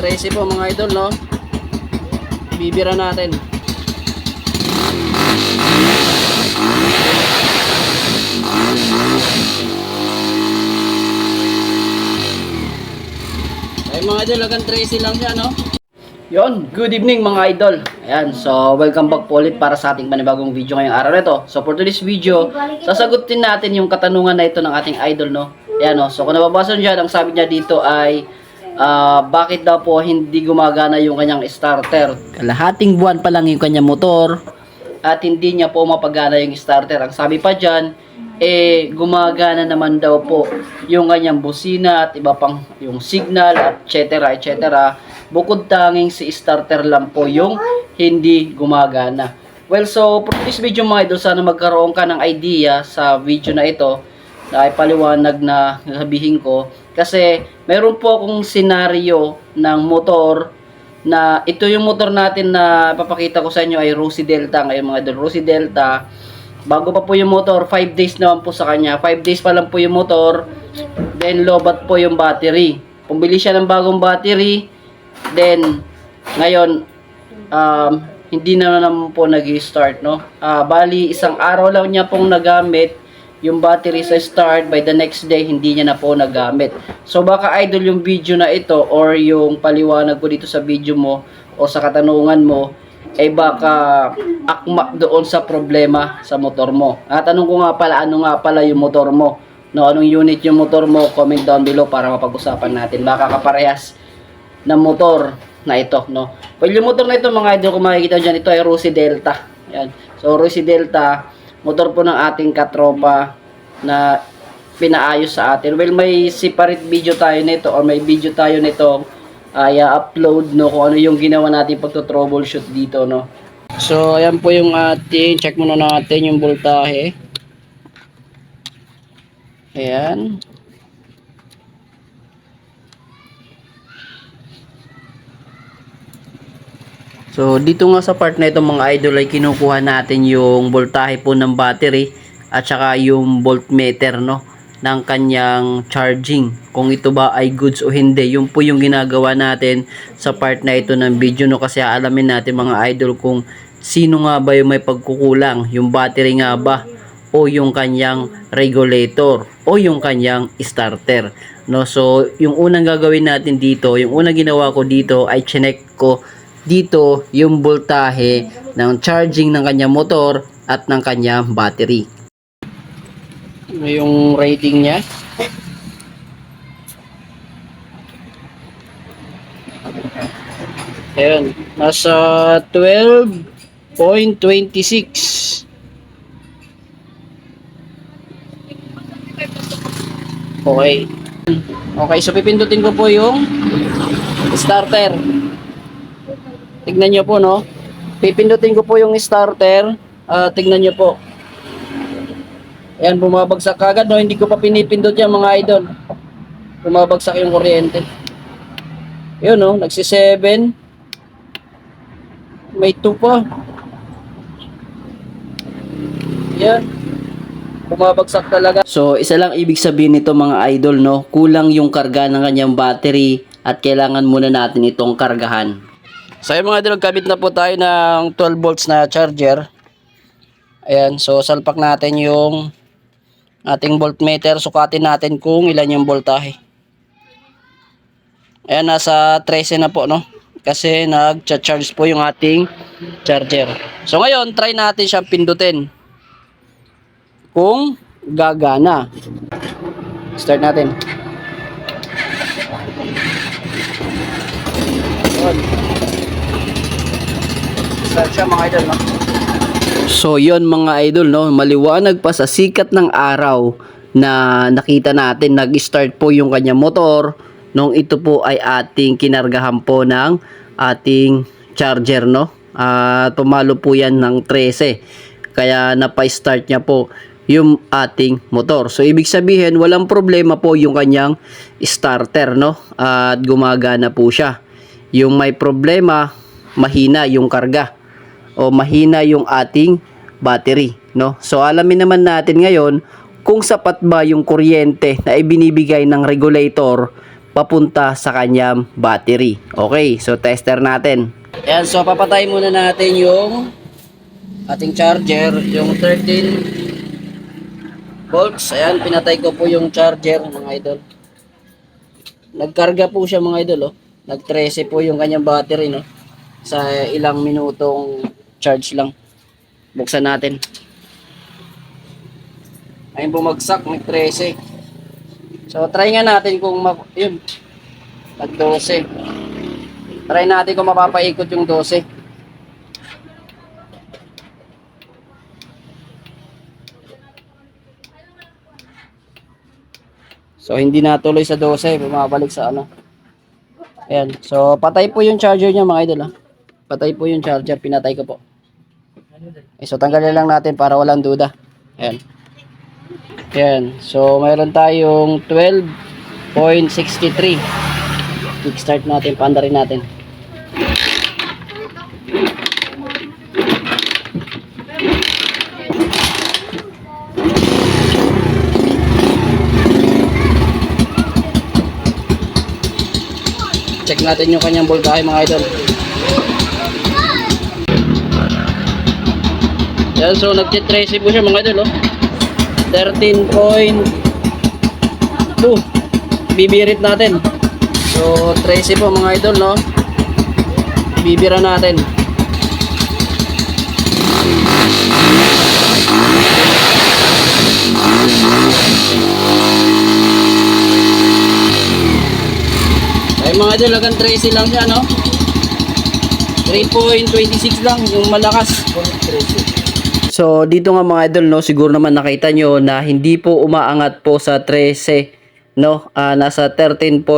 13 po mga idol, no? Bibira natin. Ay mga idol, hanggang 13 lang siya, no? Yon, good evening mga idol. Ayan, so welcome back po ulit para sa ating panibagong video ngayong araw na ito. So for today's video, sasagutin natin yung katanungan na ito ng ating idol, no? Ayan, no? So kung nababasa nyo dyan, ang sabi niya dito ay ah, bakit daw po hindi gumagana yung kanyang starter. Kalahating buwan pa lang yung kanyang motor at hindi niya po mapagana yung starter. Ang sabi pa dyan, eh gumagana naman daw po yung kanyang busina at iba pang yung signal at etc etc bukod tanging si starter lang po yung hindi gumagana well so for this video mga idol sana magkaroon ka ng idea sa video na ito na ipaliwanag na sabihin ko kasi mayroon po akong senaryo ng motor na ito yung motor natin na papakita ko sa inyo ay Rosy Delta ngayon mga idol Rosy Delta Bago pa po yung motor, 5 days naman po sa kanya. 5 days pa lang po yung motor. Then lobat po yung battery. Pumili siya ng bagong battery. Then ngayon um, hindi na naman po nag-start, no? Ah, bali isang araw lang niya pong nagamit yung battery sa start by the next day hindi niya na po nagamit. So baka idol yung video na ito or yung paliwanag ko dito sa video mo o sa katanungan mo ay baka akma doon sa problema sa motor mo. At tanong ko nga pala, ano nga pala yung motor mo? No, anong unit yung motor mo? Comment down below para mapag-usapan natin. Baka kaparehas ng motor na ito, no? Well, yung motor na ito, mga idol, kung makikita dyan, ito ay Rosy Delta. Yan. So, Rosy Delta, motor po ng ating katropa na pinaayos sa atin. Well, may separate video tayo nito or may video tayo nito ay upload no kung ano yung ginawa natin pagto-troubleshoot dito no. So ayan po yung ating check muna natin yung voltahe. Ayan. So dito nga sa part na ito mga idol ay kinukuha natin yung voltahe po ng battery at saka yung voltmeter no ng kanyang charging. Kung ito ba ay goods o hindi yun po yung ginagawa natin sa part na ito ng video no kasi alamin natin mga idol kung sino nga ba yung may pagkukulang yung battery nga ba o yung kanyang regulator o yung kanyang starter no. So yung unang gagawin natin dito yung unang ginawa ko dito ay chinek ko dito yung voltahe ng charging ng kanyang motor at ng kanyang battery yung rating niya. Ayun, nasa 12.26. Okay. Okay, so pipindutin ko po yung starter. Tignan nyo po, no? Pipindutin ko po yung starter. Ah, tignan nyo po. Ayan, bumabagsak agad, no? Hindi ko pa pinipindot yan, mga idol. Bumabagsak yung kuryente. Yun, no? Nagsi 7. May 2 pa. Yan. Bumabagsak talaga. So, isa lang ibig sabihin nito mga idol, no? Kulang yung karga ng kanyang battery at kailangan muna natin itong kargahan. So, yung mga idol, kabit na po tayo ng 12 volts na charger. Ayan, so salpak natin yung ating voltmeter, sukatin natin kung ilan yung voltahe. Ayan, nasa 13 na po, no? Kasi nag-charge po yung ating charger. So ngayon, try natin siyang pindutin. Kung gagana. Start natin. Ayan. Start siya mga idol, no? So yon mga idol no, maliwanag pa sa sikat ng araw na nakita natin nag-start po yung kanya motor nung ito po ay ating kinargahan po ng ating charger no. Ah, tumalo po yan ng 13. Kaya napa-start niya po yung ating motor. So ibig sabihin walang problema po yung kanyang starter no at gumagana po siya. Yung may problema mahina yung karga o mahina yung ating battery, no? So alamin naman natin ngayon kung sapat ba yung kuryente na ibinibigay ng regulator papunta sa kanyang battery. Okay, so tester natin. Ayan, so papatay muna natin yung ating charger, yung 13 volts. Ayan, pinatay ko po yung charger mga idol. Nagkarga po siya mga idol, oh. Nag-13 po yung kanyang battery, no? Sa ilang minutong charge lang. Buksan natin. Ayun bumagsak, nag-13. So, try nga natin kung, ma- yun, nag-12. Try natin kung mapapaikot yung 12. So, hindi natuloy sa 12, bumabalik sa ano. Ayan. So, patay po yung charger niya mga idol. Ha? Patay po yung charger. Pinatay ko po. Eh, so, tanggalin lang natin para walang duda. Ayan. Ayan. So, mayroon tayong 12.63. Kickstart natin. Panda rin natin. Check natin yung kanyang voltahe mga idol. Yan, so nagtitrace po siya mga idol, oh. 13.2 Bibirit natin. So, trace po mga idol, no? Bibira natin. Ay mga idol, hanggang 13 lang siya, no? 3.26 lang, yung malakas. So, dito nga mga idol, no, siguro naman nakita nyo na hindi po umaangat po sa 13, no? Ah, nasa 13.2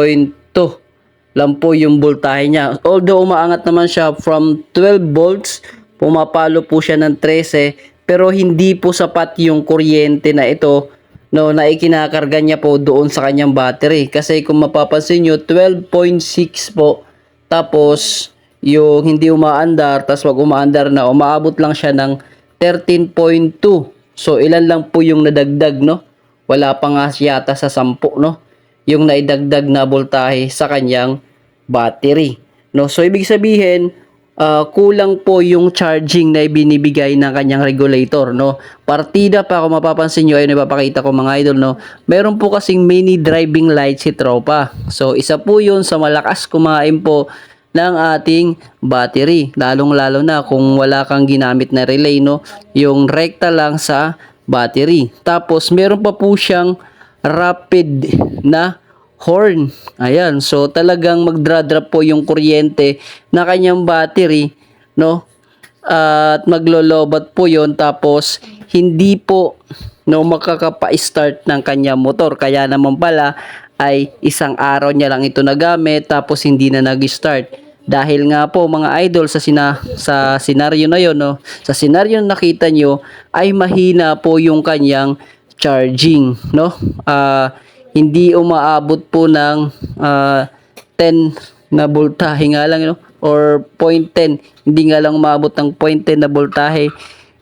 lang po yung voltahe niya. Although umaangat naman siya from 12 volts, pumapalo po siya ng 13, pero hindi po sapat yung kuryente na ito no na ikinakarga niya po doon sa kanyang battery kasi kung mapapansin nyo 12.6 po tapos yung hindi umaandar tapos wag umaandar na umaabot lang siya ng 13.2 so ilan lang po yung nadagdag no? Wala pa nga yata sa 10 no? Yung naidagdag na voltahe sa kanyang battery no? So ibig sabihin ah, kulang po yung charging na ibinibigay ng kanyang regulator no? Partida pa kung mapapansin nyo ayun ipapakita ko mga idol no? Meron po kasing mini driving light si tropa. So isa po yun sa malakas kumain po ng ating battery lalong lalo na kung wala kang ginamit na relay no yung rekta lang sa battery tapos meron pa po siyang rapid na horn. Ayan, so talagang magdra-drop po yung kuryente na kanyang battery, no? At maglolobat po yon tapos hindi po no makakapa-start ng kanyang motor. Kaya naman pala ay isang araw niya lang ito nagamit tapos hindi na nag-start. Dahil nga po mga idol sa sina sa senaryo na yon no, sa senaryo na nakita nyo ay mahina po yung kanyang charging, no? Ah hindi umaabot po ng ah, 10 na voltahe nga lang no? or 0.10 hindi nga lang umabot ng 0.10 na voltahe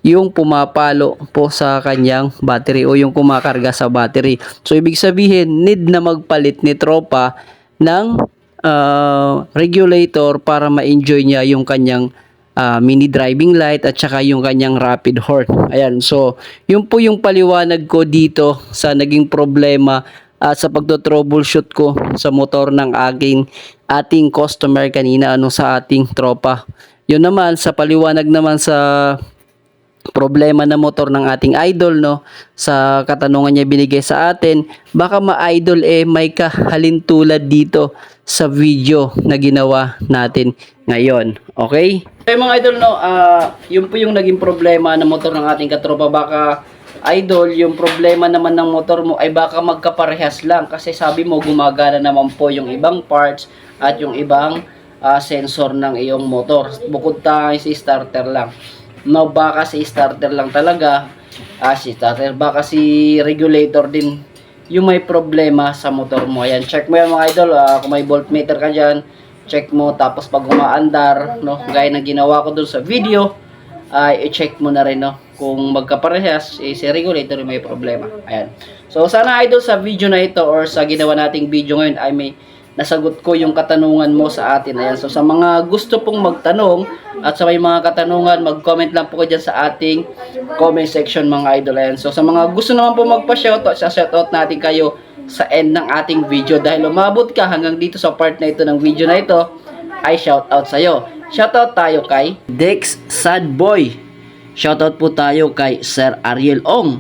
yung pumapalo po sa kanyang battery o yung kumakarga sa battery. So ibig sabihin need na magpalit ni tropa ng ah, regulator para ma-enjoy niya yung kanyang ah, mini driving light at saka yung kanyang rapid horn. Ayan, so yun po yung paliwanag ko dito sa naging problema at sa pagto-troubleshoot ko sa motor ng aking ating customer kanina ano sa ating tropa. Yun naman sa paliwanag naman sa problema na motor ng ating idol no? Sa katanungan niya binigay sa atin baka ma-idol eh may kahalintulad dito sa video na ginawa natin ngayon. Okay? Okay mga idol no ah yun po yung naging problema ng motor ng ating katropa. Baka idol yung problema naman ng motor mo ay baka magkaparehas lang kasi sabi mo gumagana naman po yung ibang parts at yung ibang ah, sensor ng iyong motor. Bukod tayo si starter lang no baka si starter lang talaga. Ah si starter. Baka si regulator din. Yung may problema sa motor mo. Ayan check mo yan mga idol. Ah, kung may voltmeter ka dyan check mo. Tapos pag umaandar no gaya ng ginawa ko dun sa video ay i-check mo na rin no kung magkaparehas eh, si regulator may problema. Ayan. So sana idol sa video na ito or sa ginawa nating video ngayon ay may nasagot ko yung katanungan mo sa atin. Ayan. So sa mga gusto pong magtanong at sa may mga katanungan, mag-comment lang po kayo dyan sa ating comment section mga idol. Ayan. So sa mga gusto naman po magpa-shoutout, sa shoutout natin kayo sa end ng ating video dahil umabot ka hanggang dito sa part na ito ng video na ito ay shoutout sa'yo. Shoutout tayo kay Dex Sadboy. Shoutout po tayo kay Sir Ariel Ong.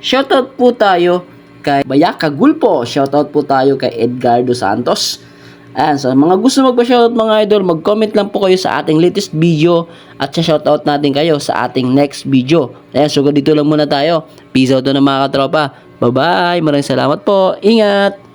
Shoutout po tayo kay Bayaka Gulpo. Shoutout po tayo kay Edgardo Santos. Ayan, sa mga gusto magpa-shoutout mga idol, mag-comment lang po kayo sa ating latest video at sa shoutout natin kayo sa ating next video. Ayan, so dito lang muna tayo. Peace out na mga katropa. Bye-bye. Maraming salamat po. Ingat.